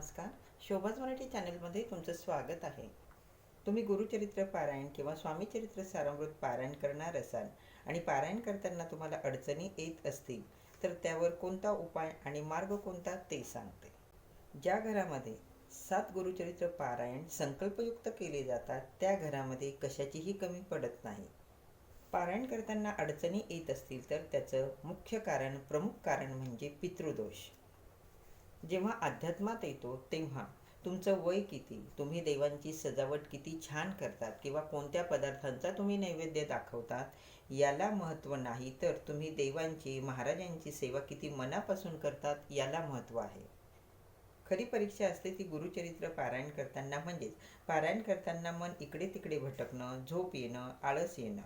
नमस्कार. शोभाज मराठी चॅनलमध्ये तुमचं स्वागत आहे. तुम्ही गुरुचरित्र पारायण किंवा स्वामीचरित्र सारामृत पारायण करणार असाल आणि पारायण करताना तुम्हाला अडचणी येत असतील तर त्यावर कोणता उपाय आणि मार्ग कोणता ते सांगते. ज्या घरामध्ये सात गुरुचरित्र पारायण संकल्पयुक्त केले जातात त्या घरामध्ये कशाचीही कमी पडत नाही. पारायण करताना अडचणी येत असतील तर त्याचं मुख्य कारण प्रमुख कारण म्हणजे पितृदोष. जेव्हा अध्यात्मात येतो तेव्हा तुमचं वय किती? तुम्ही देवांची सजावट किती छान करतात किंवा कोणत्या पदार्थांचा तुम्ही नैवेद्य दाखवतात? याला महत्त्व नाही तर तुम्ही देवांची महाराजांची सेवा किती मनापासून करतात? याला महत्त्व आहे. खरी परीक्षा असते ती गुरुचरित्र पारायण करताना म्हणजेच पारायण करताना मन इकडे तिकडे भटकणं झोप येणं आळस येणं.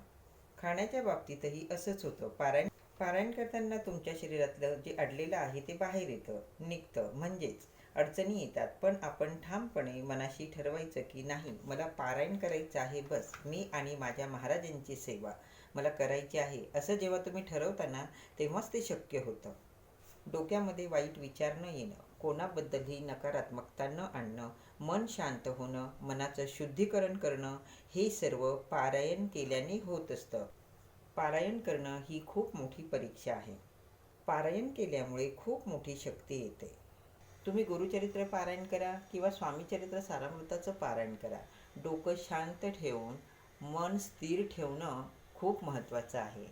खाण्याच्या बाबतीतही असंच होतं. पारायण पारायण करताना तुमच्या शरीरातलं जे अडलेलं आहे ते बाहेर येतं निघतं. म्हणजेच अडचणी येतात. पण आपण ठामपणे मनाशी ठरवायचं की नाही मला पारायण करायचं आहे बस. मी आणि माझ्या महाराजांची सेवा मला करायची आहे. असं जेव्हा तुम्ही ठरवताना तेव्हाच ते शक्य होतं. डोक्यामध्ये वाईट विचार न येणं कोणाबद्दलही नकारात्मकता न आणणं मन शांत होणं मनाचं शुद्धीकरण करणं हे सर्व पारायण केल्याने होत असतं. पारायण करणं ही खूप मोठी परीक्षा आहे. पारायण केल्यामुळे खूप मोठी शक्ती येते. तुम्ही गुरुचरित्र पारायण करा किंवा स्वामीचरित्र सारामृताचं पारायण करा. डोकं शांत ठेवून मन स्थिर ठेवणं खूप महत्त्वाचं आहे.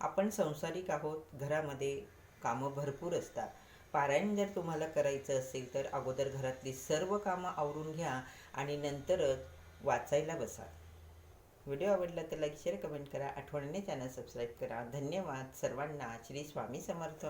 आपण संसारिक आहोत घरामध्ये कामं भरपूर असतात. पारायण जर तुम्हाला करायचं असेल तर अगोदर घरातली सर्व कामं आवरून घ्या आणि नंतरच वाचायला बसा. व्हिडिओ आवडला तर लाईक शेअर कमेंट करा. आठवणीने चॅनल सबस्क्राईब करा. धन्यवाद. सर्वांना श्री स्वामी समर्थ.